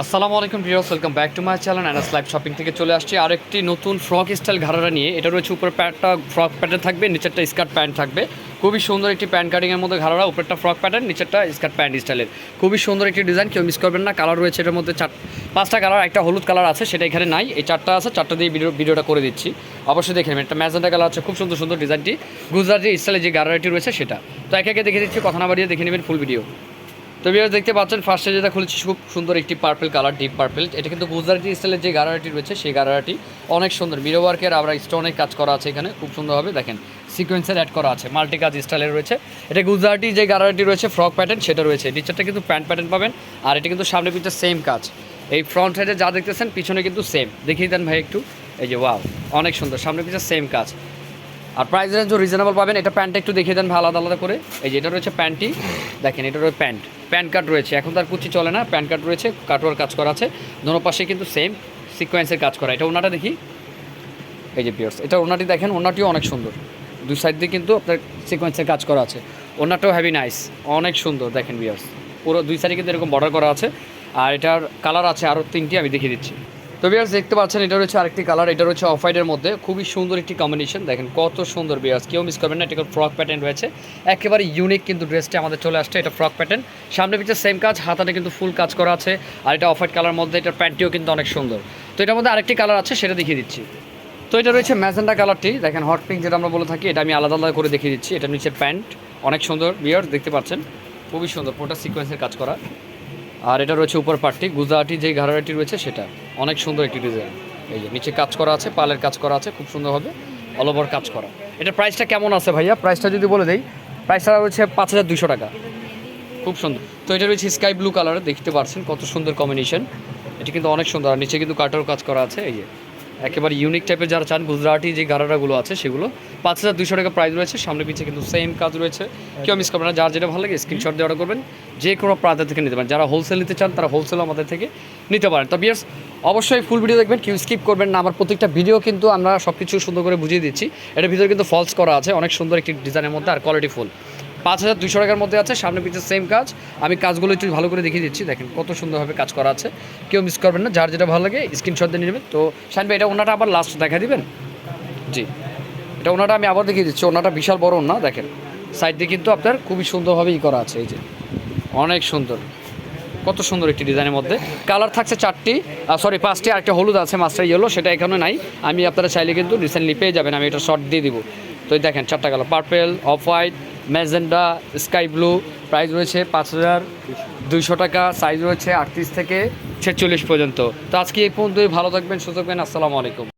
আসসালামু আলাইকুম viewers, welcome back to my channel and live shopping থেকে চলে আসছি আরেকটি নতুন ফ্রক স্টাইল ঘাড়ারা নিয়ে। এটা রয়েছে উপরে প্যান্টটা, ফ্রক প্যাটার্ন থাকবে, নিচেরটা স্কার্ট প্যান্ট থাকবে। খুবই সুন্দর একটি প্যান্ট কাটিংয়ের মধ্যে ঘাড়ারা, উপরেরটা ফ্রক প্যাটার্ন নিচেরটা স্কার্ট প্যান্ট স্টাইলের। খুবই সুন্দর একটি ডিজাইন কেউ মিস করবেন না। কালার রয়েছে এটার মধ্যে চার পাঁচটা কালার একটা হলুদ কালার আছে, সেটা এখানে নাই। এই চারটা আছে, চারটা দিয়ে ভিডিও ভিডিওটা করে দিচ্ছি। অবশ্যই দেখে নেবেন। একটা ম্যাজেন্টা কালার আছে, খুব সুন্দর সুন্দর ডিজাইনটি গুজরাটি স্টাইলে যে গারারাটি রয়েছে, সেটা। তো একে একে দেখে দিচ্ছি, কথা না বাড়িয়ে দেখে নেবেন ফুল ভিডিও তো ভিউয়ার্স দেখতে পাচ্ছেন ফার্স্টে যেটা খুলেছি, খুব সুন্দর একটি পার্পেল কালার ডিপ পার্পেল এটা কিন্তু গুজরাটি স্টাইলের যে গারারাটি রয়েছে, সেই গারারাটি অনেক সুন্দর। মিরো ওয়ার্কের আমরা স্টোনের কাজ করা আছে এখানে, খুব সুন্দরভাবে। দেখেন সিকোয়েন্সের অ্যাড করা আছে মাল্টি কাজ স্টাইলের রয়েছে। এটা গুজরাটি যে গারারাটি রয়েছে ফ্রক প্যাটার্ন সেটা রয়েছে। নিচেরটা কিন্তু প্যান্ট প্যাটার্ন পাবেন, আর এটা কিন্তু সামনে পিছনে সেম কাজ। এই ফ্রন্ট সাইডে যা দেখতেছেন, পিছনে কিন্তু সেম দেখিয়ে দেন ভাই একটু। এই যে ওয়াও অনেক সুন্দর, সামনে পিছনে সেম কাজ। আর প্রাইস রেঞ্জও রিজনেবল পাবেন। এটা প্যান্টটা একটু দেখিয়ে দেন আলাদা আলাদা করে। এই যে, এটা রয়েছে প্যান্টটি দেখেন, এটা রয়েছে প্যান্ট প্যান্ট কাট রয়েছে। এখন তার কুচি চলে না। প্যান্ট কাট রয়েছে কাটোয়ার কাজ করা আছে। দোনো পাশে কিন্তু সেম সিকোয়েন্সের কাজ করা। এটা ওনাটা দেখি। এই যে পিয়ার্স এটা ওনাটি দেখেন। ওনাটিও অনেক সুন্দর। দুই সাইড দিয়ে কিন্তু আপনার সিকোয়েন্সের কাজ করা আছে। ওনাটাও হ্যাভি নাইস অনেক সুন্দর, দেখেন বিয়ার্স পুরো দুই সাইডে কিন্তু এরকম বর্ডার করা আছে। আর এটার কালার আছে আরও তিনটি, আমি দেখিয়ে দিচ্ছি। তো বিয়ার্স দেখতে পাচ্ছেন, এটা রয়েছে আরেকটি কালার এটা রয়েছে অফ হোয়াইটের মধ্যে। খুবই সুন্দর একটি কম্বিনেশন দেখেন কত সুন্দর বিয়ার্স কেউ মিস করবেন না, এটা ফ্রক প্যাটার্ন রয়েছে। একেবারে ইউনিক কিন্তু ড্রেসটা আমাদের চলে আসছে, এটা ফ্রক প্যাটার্ন সামনে পিছিয়ে সেম কাজ, হাতাটা কিন্তু ফুল কাজ করা আছে, আর এটা অফ হোয়াইট কালার মধ্যে, এটার প্যান্টটিও কিন্তু অনেক সুন্দর। তো এটার মধ্যে আরেকটি কালার আছে, সেটা দেখিয়ে দিচ্ছি। তো এটা রয়েছে ম্যাজেন্ডা কালারটি দেখেন হট পিঙ্ক যেটা আমরা বলে থাকি, এটা আমি আলাদা আলাদা করে দেখিয়ে দিচ্ছি, এটা নিচে প্যান্ট অনেক সুন্দর বিয়ার দেখতে পাচ্ছেন, খুবই সুন্দর, পুরোটা সিকোয়েন্সের কাজ করা। আর এটা রয়েছে উপর পার্টটি গুজরাটি যে ঘাড়াটি রয়েছে, সেটা। অনেক সুন্দর একটি ডিজাইন এই যে নিচে কাজ করা আছে, পালের কাজ করা আছে, খুব সুন্দরভাবে অল ওভার কাজ করা। এটা প্রাইসটা কেমন আছে ভাইয়া? প্রাইসটা যদি বলে দেই প্রাইসটা রয়েছে পাঁচ হাজার দুশো টাকা। খুব সুন্দর। তো এটা রয়েছে স্কাই ব্লু কালার দেখতে পাচ্ছেন কত সুন্দর কম্বিনেশন এটি কিন্তু অনেক সুন্দর। আর নিচে কিন্তু কাটারও কাজ করা আছে, এই যে। একেবারে ইউনিক টাইপের যারা চান গুজরাটি যে গারারাগুলো আছে সেগুলো। পাঁচ হাজার দুশো টাকা প্রাইস রয়েছে, সামনে পিছিয়ে কিন্তু সেম কাজ রয়েছে। কেউ মিস করবেন না, যার যেটা ভালো লাগে স্ক্রিনশট দিয়ে অর্ডার করবেন। যে কোনো প্রান্ত থেকে নিতে পারেন। যারা হোলসেল নিতে চান, তারা হোলসেল আমাদের থেকে নিতে পারেন। তো বিয়ার্স অবশ্যই ফুল ভিডিও দেখবেন, কেউ স্কিপ করবেন না। আমার প্রত্যেকটা ভিডিও কিন্তু আমরা সব কিছু সুন্দর করে বুঝিয়ে দিচ্ছি। এটার ভিতরে কিন্তু ফলস করা আছে। অনেক সুন্দর একটি ডিজাইনের মধ্যে আর কোয়ালিটি ফুল পাঁচ হাজার দুশো টাকার মধ্যে আছে, সামনে পিছিয়ে সেম কাজ। আমি কাজগুলো একটু ভালো করে দেখিয়ে দিচ্ছি, দেখেন কত সুন্দরভাবে কাজ করা আছে। কেউ মিস করবেন না, যার যেটা ভালো লাগে স্ক্রিনশট দিয়ে নেবেন। তো শাইন ভাই, এটা ওনাটা আবার লাস্ট দেখা দিবেন? জি। এটা ওনাটা আমি আবার দেখিয়ে দিচ্ছি, ওনাটা বিশাল বড় ওনা দেখেন। সাইড দিয়ে কিন্তু আপনার খুবই সুন্দরভাবে ই করা আছে, এই যে। অনেক সুন্দর। কত সুন্দর একটি ডিজাইনের মধ্যে। কালার থাকছে চারটি সরি পাঁচটি আর একটা হলুদ আছে মাস্টার ইয়েলো সেটা এখানে নাই। আমি আপনারা চাইলে কিন্তু রিসেন্টলি পেয়ে যাবেন, আমি এটা শর্ট দিয়ে দিব। তো দেখেন, চারটা colour purple off white magenta sky blue price রয়েছে পাঁচ হাজার দুইশো টাকা সাইজ রয়েছে আটত্রিশ থেকে ছেচল্লিশ পর্যন্ত। তো আজকে এই পর্যন্তই, ভালো থাকবেন সুযোগ আসসালামু আলাইকুম।